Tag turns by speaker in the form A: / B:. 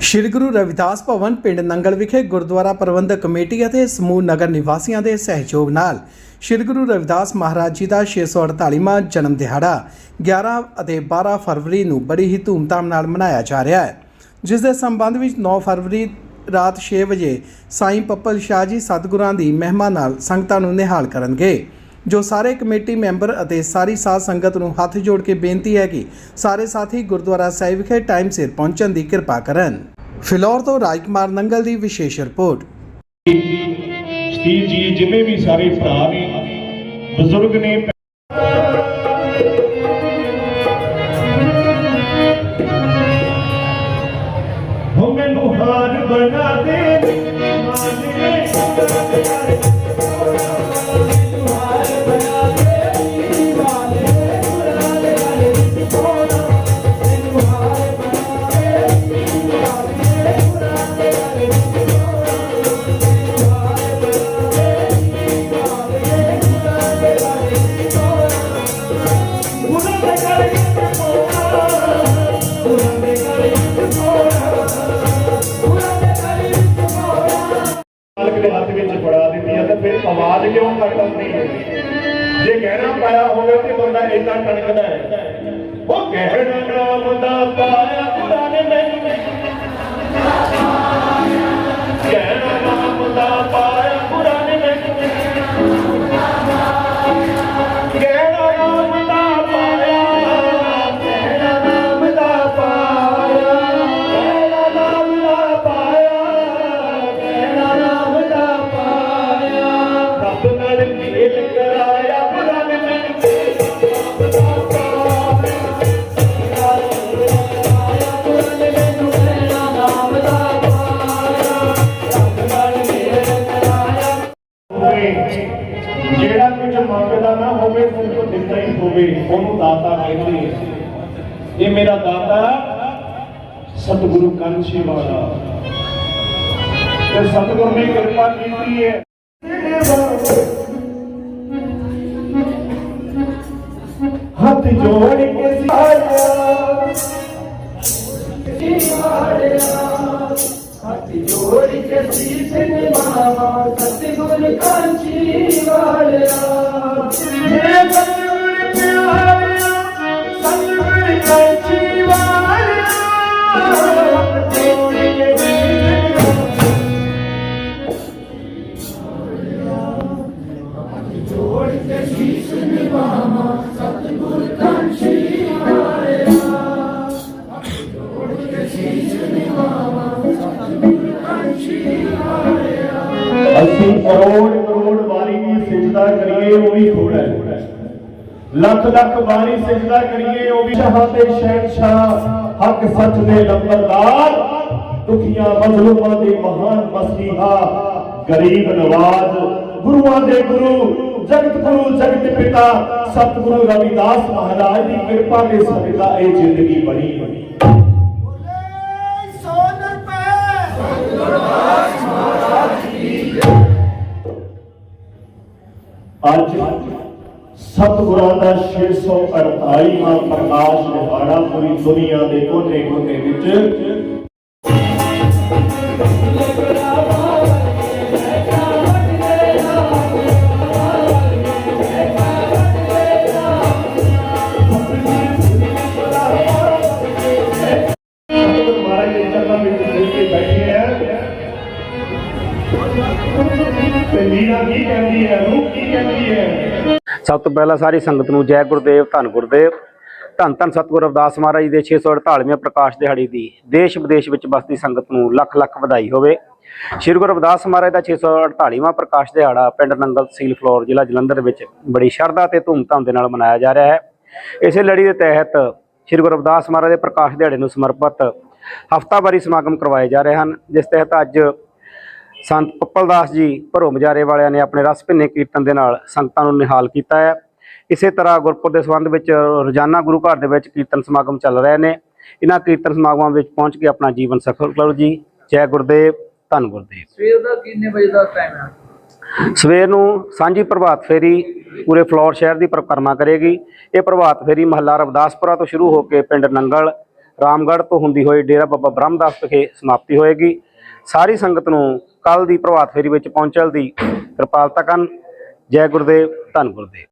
A: ਸ਼੍ਰੀ ਗੁਰੂ ਰਵਿਦਾਸ ਭਵਨ, ਪਿੰਡ ਨੰਗਲ ਵਿਖੇ ਗੁਰਦੁਆਰਾ ਪ੍ਰਬੰਧਕ ਕਮੇਟੀ ਅਤੇ ਸਮੂਹ ਨਗਰ ਨਿਵਾਸੀਆਂ ਦੇ ਸਹਿਯੋਗ ਨਾਲ ਸ਼੍ਰੀ ਗੁਰੂ ਰਵਿਦਾਸ ਮਹਾਰਾਜ ਜੀ ਦਾ 648ਵਾਂ ਜਨਮ ਦਿਹਾੜਾ 11 ਅਤੇ 12 ਫਰਵਰੀ ਨੂੰ ਬੜੀ ਹੀ ਧੂਮਧਾਮ ਨਾਲ ਮਨਾਇਆ ਜਾ ਰਿਹਾ ਹੈ, ਜਿਸ ਦੇ ਸੰਬੰਧ ਵਿੱਚ 9 ਫਰਵਰੀ ਰਾਤ 6 ਵਜੇ ਸਾਈਂ ਪੱਪਲ ਸ਼ਾਹ ਜੀ ਸਤਿਗੁਰਾਂ ਦੀ ਮਹਿਮਾ ਨਾਲ ਸੰਗਤਾਂ ਨੂੰ ਨਿਹਾਲ ਕਰਨਗੇ। ਜੋ ਸਾਰੇ ਕਮੇਟੀ ਮੈਂਬਰ ਅਤੇ ਸਾਰੀ ਸਾਧ ਸੰਗਤ ਨੂੰ ਹੱਥ ਜੋੜ ਕੇ ਬੇਨਤੀ ਹੈ ਕਿ ਸਾਰੇ ਸਾਥੀ ਗੁਰਦੁਆਰਾ ਸਾਹਿਬ ਵਿਖੇ ਟਾਈਮ ਸਿਰ ਪਹੁੰਚਣ ਦੀ ਕਿਰਪਾ ਕਰਨ। ਫਿਲੌਰ ਤੋਂ ਰਾਜਕੁਮਾਰ ਨੰਗਲ ਦੀ ਵਿਸ਼ੇਸ਼ ਰਿਪੋਰਟ।
B: ਸਟੀਵ ਜੀ ਜਿੰਨੇ ਵੀ ਸਾਰੇ ਭਰਾ ਨੇ, ਬਜ਼ੁਰਗ ਨੇ ਹੋ ਮੈਨੂੰ ਹਾਰ ਬਣਾ ਦੇ ਮਾਨੇ ਫਿਰ ਆਵਾਜ਼ ਕਿਉਂ ਹੈ ਜੇ ਗਹਿਣਾ ਪਾਇਆ ਹੋਵੇ ਤੇ ਬੰਦਾ ਇੰਨਾ ਟਣਕਦਾ ਹੈ। ਉਹ ਗਹਿਣਾ ਨਾਮ ਦਾ ਪਾਇਆ ਪੁਰਾਣੇ ਮੈਨੂੰ। ਗਹਿਣਾ ਨਾਮ ਦਾ ਪਾਇਆ ਜਿਹੜਾ ਕੁਝ ਮੰਗਦਾ ਨਾ ਹੋਵੇ ਉਸ ਤੋਂ ਦਿੱਤਾ ਹੀ ਹੋਵੇ। ਉਹਨੂੰ ਦਾਤਾ ਕਹਿੰਦੇ ਆ। ਇਹ ਮੇਰਾ ਦਾਤਾ ਸਤਿਗੁਰੂ ਕੰਚੀ ਵਾਲਾ ਤੇ ਸਤਿਗੁਰੂ ਨੇ ਕਿਰਪਾ ਕੀਤੀ ਹੈ। ਹੱਥ ਜੋੜ ਕੇ
C: ਸੀਸ ਨਿਵਾਵਾ ਸਤਿਗੁਰ ਕਾਂਚੀ ਵਾਲਿਆ
B: ਮੇਰੇ ਸਤਿਗੁਰ ਪਿਆਰਿਆ ਸਤਿਗੁਰ ਕੰਚੀ ਵਾਲਿਆ ਜੋੜ ਕੇ ਅਸੀਂ ਕਰੋੜ ਕਰੋੜ ਵਾਰੀ ਵੀ ਸਿਜਦਾ ਕਰੀਏ, ਉਹ ਵੀ ਥੋੜਾ ਹੈ। ਲੱਖ ਲੱਖ ਵਾਰੀ ਸਿਜਦਾ ਕਰੀਏ, ਉਹ ਵੀ ਸ਼ਾਹ ਤੇ ਸ਼ਹਿਨशाह ਹੱਕ ਸੱਚ ਦੇ ਲੰਬਰਦਾਰ ਦੁਖੀਆਂ ਮਜ਼ਲੂਮਾਂ ਦੇ ਮਹਾਨ ਮਸੀਹਾ ਗਰੀਬ ਨਵਾਜ਼, ਗੁਰੂਆਂ ਦੇ ਗੁਰੂ, ਜਗਤ ਗੁਰੂ, ਜਗਤ ਪਿਤਾ, ਸਤਿਗੁਰੂ ਰਵਿਦਾਸ ਮਹਾਰਾਜ ਦੀ ਕਿਰਪਾ ਦੇ ਸਦਕਾ ਇਹ ਜ਼ਿੰਦਗੀ ਬਣੀ। ਅੱਜ ਸਤਿਗੁਰਾਂ ਦਾ 648ਵਾਂ ਪ੍ਰਕਾਸ਼ ਦਿਹਾੜਾ ਪੂਰੀ ਦੁਨੀਆ ਦੇ ਕੋਨੇ-ਕੋਨੇ ਵਿੱਚ
D: ਸਭ ਤੋਂ ਪਹਿਲਾਂ ਸਾਰੀ ਸੰਗਤ ਨੂੰ ਜੈ ਗੁਰਦੇਵ, ਧੰਨ ਗੁਰਦੇਵ, ਧੰਨ ਧੰਨ ਸਤਿਗੁਰੂ ਰਵਿਦਾਸ ਮਹਾਰਾਜ ਜੀ ਦੇ 648ਵੇਂ ਪ੍ਰਕਾਸ਼ ਦਿਹਾੜੀ ਦੀ ਦੇਸ਼ ਵਿਦੇਸ਼ ਵਿੱਚ ਵਸਦੀ ਸੰਗਤ ਨੂੰ ਲੱਖ ਲੱਖ ਵਧਾਈ ਹੋਵੇ। ਸ੍ਰੀ ਗੁਰੂ ਰਵਿਦਾਸ ਮਹਾਰਾਜ ਦਾ 648ਵਾਂ ਪ੍ਰਕਾਸ਼ ਦਿਹਾੜਾ ਪਿੰਡ ਨੰਗਲ ਤਹਿਸੀਲ ਫਲੋਰ ਜ਼ਿਲ੍ਹਾ ਜਲੰਧਰ ਵਿੱਚ ਬੜੀ ਸ਼ਰਧਾ ਤੇ ਧੂਮਧਾਮ ਦੇ ਨਾਲ ਮਨਾਇਆ ਜਾ ਰਿਹਾ ਹੈ। ਇਸੇ ਲੜੀ ਦੇ ਤਹਿਤ ਸ੍ਰੀ ਗੁਰੂ ਰਵਿਦਾਸ ਮਹਾਰਾਜ ਦੇ ਪ੍ਰਕਾਸ਼ ਦਿਹਾੜੇ ਨੂੰ ਸਮਰਪਿਤ ਹਫ਼ਤਾਵਾਰੀ ਸਮਾਗਮ ਕਰਵਾਏ ਜਾ ਰਹੇ ਹਨ, ਜਿਸ ਤਹਿਤ ਅੱਜ ਸੰਤ ਪੱਪਲ ਦਾਸ ਜੀ ਭਰੋ ਮਜਾਰੇ ਵਾਲਿਆਂ ਨੇ ਆਪਣੇ ਰਸ ਭਿੰਨੇ ਕੀਰਤਨ ਦੇ ਨਾਲ ਸੰਗਤਾਂ ਨੂੰ ਨਿਹਾਲ ਕੀਤਾ ਹੈ। ਇਸੇ ਤਰ੍ਹਾਂ ਗੁਰਪੁਰ ਦੇ ਸੰਬੰਧ ਵਿੱਚ ਰੋਜ਼ਾਨਾ ਗੁਰੂ ਘਰ ਦੇ ਵਿੱਚ ਕੀਰਤਨ ਸਮਾਗਮ ਚੱਲ ਰਹੇ ਨੇ। ਇਹਨਾਂ ਕੀਰਤਨ ਸਮਾਗਮਾਂ ਵਿੱਚ ਪਹੁੰਚ ਕੇ ਆਪਣਾ ਜੀਵਨ ਸਫਲ ਕਰੋ ਜੀ। ਜੈ ਗੁਰਦੇਵ ਧੰਨ ਗੁਰਦੇਵ।
C: ਸਵੇਰ ਦਾ ਕਿੰਨੇ ਵਜੇ ਦਾ ਟਾਈਮ ਹੈ?
D: ਸਵੇਰ ਨੂੰ ਸਾਂਝੀ ਪ੍ਰਭਾਤ ਫੇਰੀ ਪੂਰੇ ਫਲੋਰ ਸ਼ਹਿਰ ਦੀ ਪਰਿਕਰਮਾ ਕਰੇਗੀ। ਇਹ ਪ੍ਰਭਾਤ ਫੇਰੀ ਮਹੱਲਾ ਰਵਿਦਾਸਪੁਰਾ ਤੋਂ ਸ਼ੁਰੂ ਹੋ ਕੇ ਪਿੰਡ ਨੰਗਲ ਰਾਮਗੜ੍ਹ ਤੋਂ ਹੁੰਦੀ ਹੋਈ ਡੇਰਾ ਬਾਬਾ ਬ੍ਰਹਮਦਾਸ ਵਿਖੇ ਸਮਾਪਤੀ ਹੋਏਗੀ। ਸਾਰੀ ਸੰਗਤ ਨੂੰ ਕੱਲ ਦੀ ਪ੍ਰਭਾਤ ਫੇਰੀ ਵਿੱਚ ਪਹੁੰਚਣ ਦੀ ਕਿਰਪਾਲਤਾ ਕਰਨ। ਜੈ ਗੁਰਦੇਵ ਧੰਨ ਗੁਰਦੇਵ।